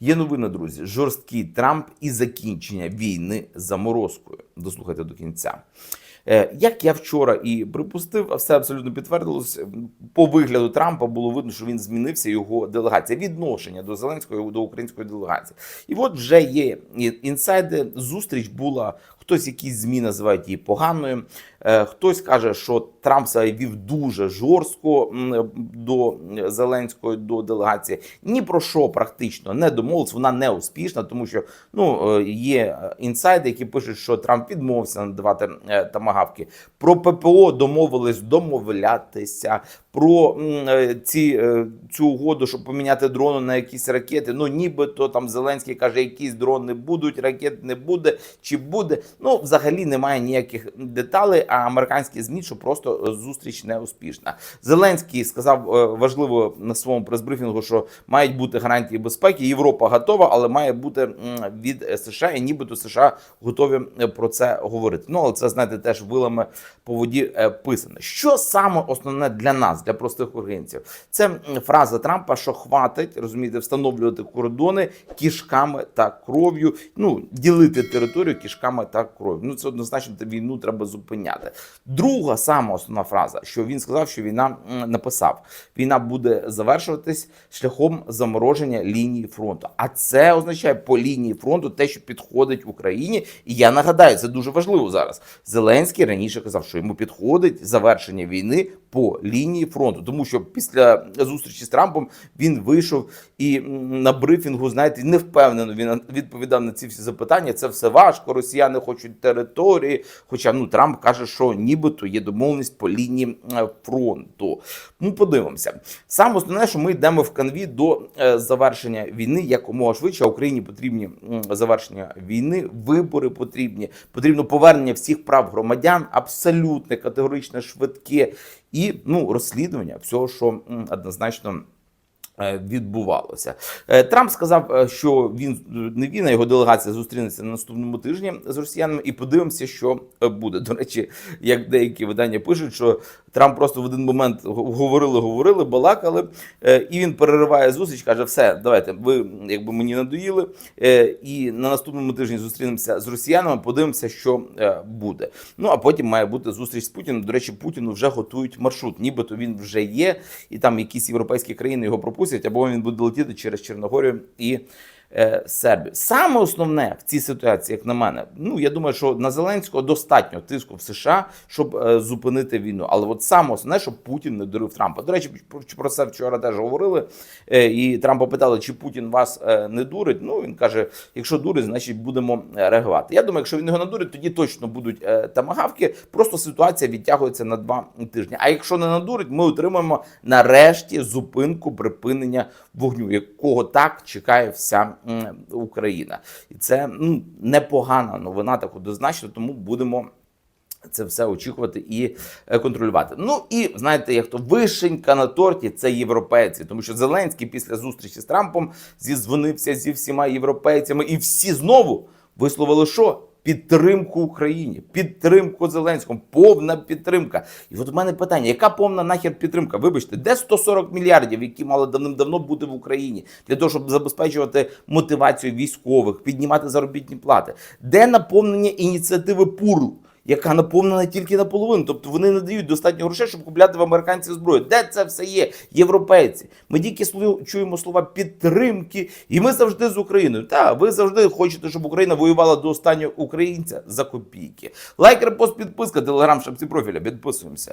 Є новина, друзі. Жорсткий Трамп і закінчення війни заморозкою. Дослухайте до кінця. Е, Як я вчора і припустив, а все абсолютно підтвердилось. По вигляду Трампа було видно, що він змінився його делегація, відношення до Зеленської до української делегації. І от вже є інсайди. Зустріч була. Хтось якісь змі називають її поганою. Е, Хтось каже, що Трамп себе вів дуже жорстко до Зеленської до делегації. Ні про що практично не домовились. Вона не успішна, тому що ну е, є інсайди, які пишуть, що Трамп відмовився надавати е, тамагавки. Про ППО домовились домовлятися. Про е, ці е, цю угоду, щоб поміняти дрони на якісь ракети. Ну нібито там Зеленський каже, якісь дрони будуть, ракет не буде чи буде. Ну взагалі немає ніяких деталей. А американські змі, що просто зустріч не успішна. Зеленський сказав е, важливо на своєму прес-брифінгу, що мають бути гарантії безпеки. Європа готова, але має бути від США, і нібито США готові про це говорити. Ну але це знаєте теж вилами по воді писане. Що саме основне для нас, для простих українців? Це фраза Трампа, що хватить розумієте, встановлювати кордони кішками та кров'ю. Ну ділити територію кішками та кров'ю. Ну це однозначно війну треба зупиняти. Друга сама основна фраза, що він сказав, що війна написав, війна буде завершуватись шляхом замороження лінії фронту. А це означає по лінії фронту те, що підходить Україні. І я нагадаю, це дуже важливо зараз. Зеленський раніше казав, що йому підходить завершення війни по лінії фронту, тому що після зустрічі з Трампом він вийшов і на брифінгу, знаєте, не впевнено він відповідав на ці всі запитання. Це все важко. Росіяни хочуть території. Хоча ну Трамп каже, що нібито є домовленість по лінії е, фронту. Ну, подивимося. Саме основне, що ми йдемо в канві до е, завершення війни якомога швидше. Україні потрібні завершення війни, вибори потрібні. Потрібно повернення всіх прав громадян, абсолютне, категоричне, швидке і ну розслідування всього, що однозначно. Е, Відбувалося Е, Трамп сказав, е, що він не він, а його делегація зустрінеться на наступному тижні з росіянами, і подивимося, що буде. До речі, як деякі видання пишуть, що Трамп просто в один момент говорили, говорили, балакали, і він перериває зустріч, каже: все, давайте, ви якби мені надоїли. І на наступному тижні зустрінемося з росіянами, подивимося, що буде. Ну а потім має бути зустріч з Путіним. До речі, Путіну вже готують маршрут, нібито він вже є, і там якісь європейські країни його пропустять, або він буде летіти через Чорногорію і. Е, Сербію. Саме основне в цій ситуації, як на мене, ну я думаю, що на Зеленського достатньо тиску в США, щоб е, зупинити війну. Але от саме основне, щоб Путін не дурив Трампа. До речі, про, це вчора теж говорили. Е, і Трампа питали, чи Путін вас е, не дурить. Ну він каже: якщо дурить, значить будемо е, реагувати. Я думаю, якщо він його надурить, тоді точно будуть е, тамагавки. Просто ситуація відтягується на два тижні. А якщо не надурить, ми отримаємо нарешті зупинку припинення вогню, якого так чекає вся Україна, і це ну непогана новина, так однозначно. Тому будемо. Це все очікувати і е, контролювати. Ну і знаєте, як то вишенька на торті це європейці, тому що Зеленський після зустрічі з Трампом зізвонився зі всіма європейцями, і всі знову висловили, що підтримку Україні, підтримку Зеленському, повна підтримка. І от у мене питання: яка повна нахер підтримка? Вибачте, де 140 мільярдів, які мали давним-давно бути в Україні для того, щоб забезпечувати мотивацію військових, піднімати заробітні плати? Де наповнення ініціативи ПУРЛ? Яка наповнена тільки наполовину. Тобто вони не дають достатньо грошей, щоб купляти в американців зброю. Де це все є? Європейці. Ми тільки чуємо слова підтримки, і ми завжди з Україною. Та ви завжди хочете, щоб Україна воювала до останнього українця за копійки. Лайк, репост, підписка, телеграм, шапці профіля. Підписуємося.